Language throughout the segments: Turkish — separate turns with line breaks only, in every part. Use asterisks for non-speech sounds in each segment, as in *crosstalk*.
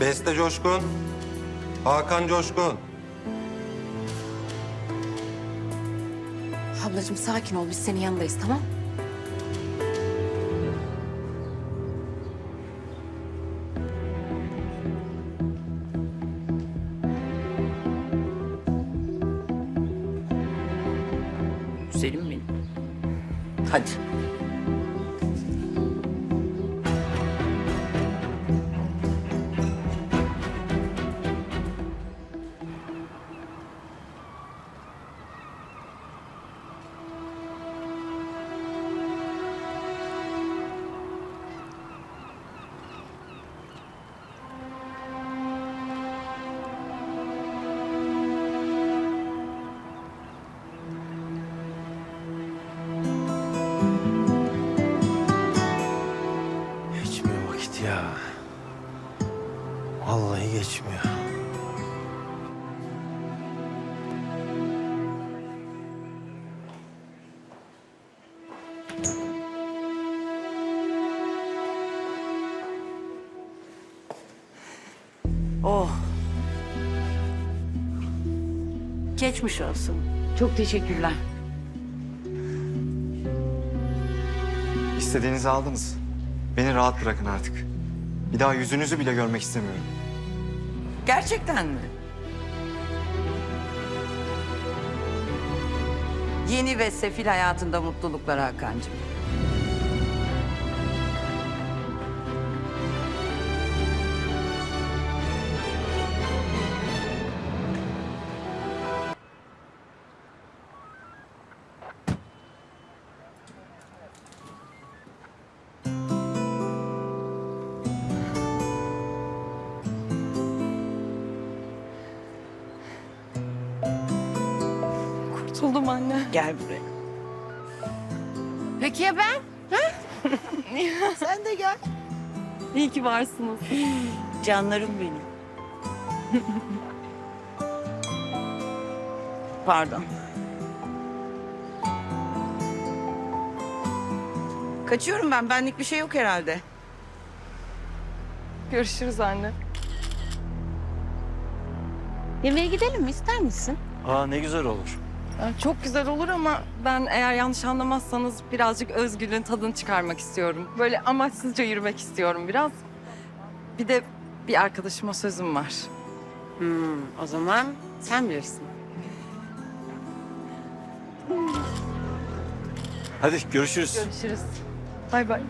Beste Coşkun. Hakan Coşkun.
Ablacığım sakin ol biz senin yanındayız tamam?
Güzelim benim. Hadi.
Ya. Vallahi geçmiyor.
Oh. Geçmiş olsun.
Çok teşekkürler.
İstediğinizi aldınız. Beni rahat bırakın artık. Bir daha yüzünüzü bile görmek istemiyorum.
Gerçekten mi? Yeni ve sefil hayatında mutluluklar Hakan'cığım.
Kurtuldum anne.
Gel buraya.
Peki ya ben? *laughs*
Sen de gel.
İyi ki varsınız.
Canlarım benim. Pardon. Kaçıyorum ben. Benlik bir şey yok herhalde.
Görüşürüz anne.
Yemeğe gidelim mi ister misin?
Aa ne güzel olur.
Aa, Çok güzel olur ama ben eğer yanlış anlamazsanız birazcık Özgül'ün tadını çıkarmak istiyorum. Böyle amaçsızca yürümek istiyorum biraz. Bir de bir arkadaşıma sözüm var.
Hmm, o zaman sen bilirsin.
Hadi görüşürüz.
Görüşürüz. Bay bay.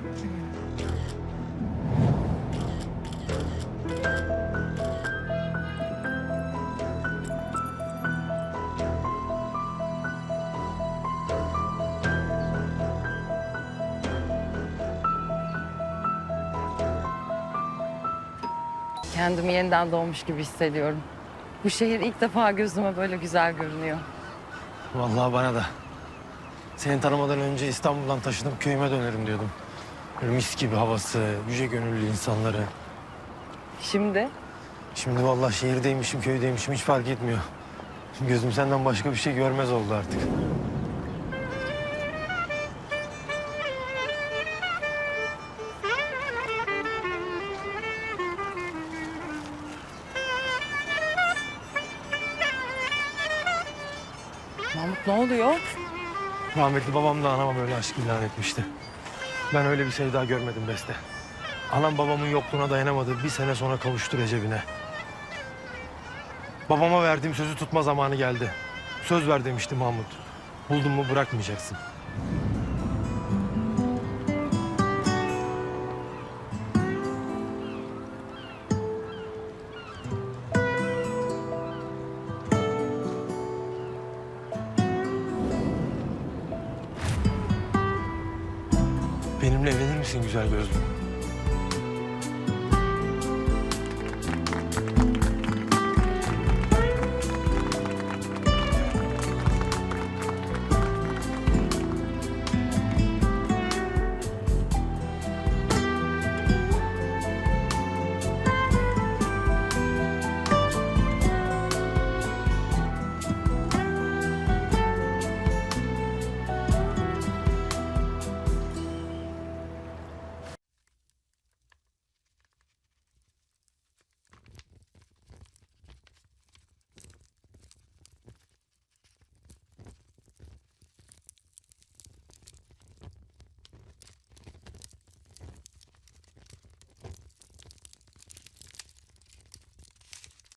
Kendimi yeniden doğmuş gibi hissediyorum. Bu şehir ilk defa gözüme böyle güzel görünüyor.
Vallahi bana da. Seni tanımadan önce İstanbul'dan taşınıp köyüme dönerim diyordum. Böyle mis gibi havası, yüce gönüllü insanları.
Şimdi
Şimdi vallahi şehirdeymişim, köydeymişim hiç fark etmiyor. Gözüm senden başka bir şey görmez oldu artık.
Mahmut ne oluyor?
Rahmetli babam da anama böyle aşk ilan etmişti. Ben öyle bir sevda görmedim Beste. Anam babamın yokluğuna dayanamadı. Bir sene sonra kavuştu Recep'ine. Babama verdiğim sözü tutma zamanı geldi. Söz ver demişti Mahmut. Buldun mu bırakmayacaksın. Benimle evlenir misin güzel gözlüm?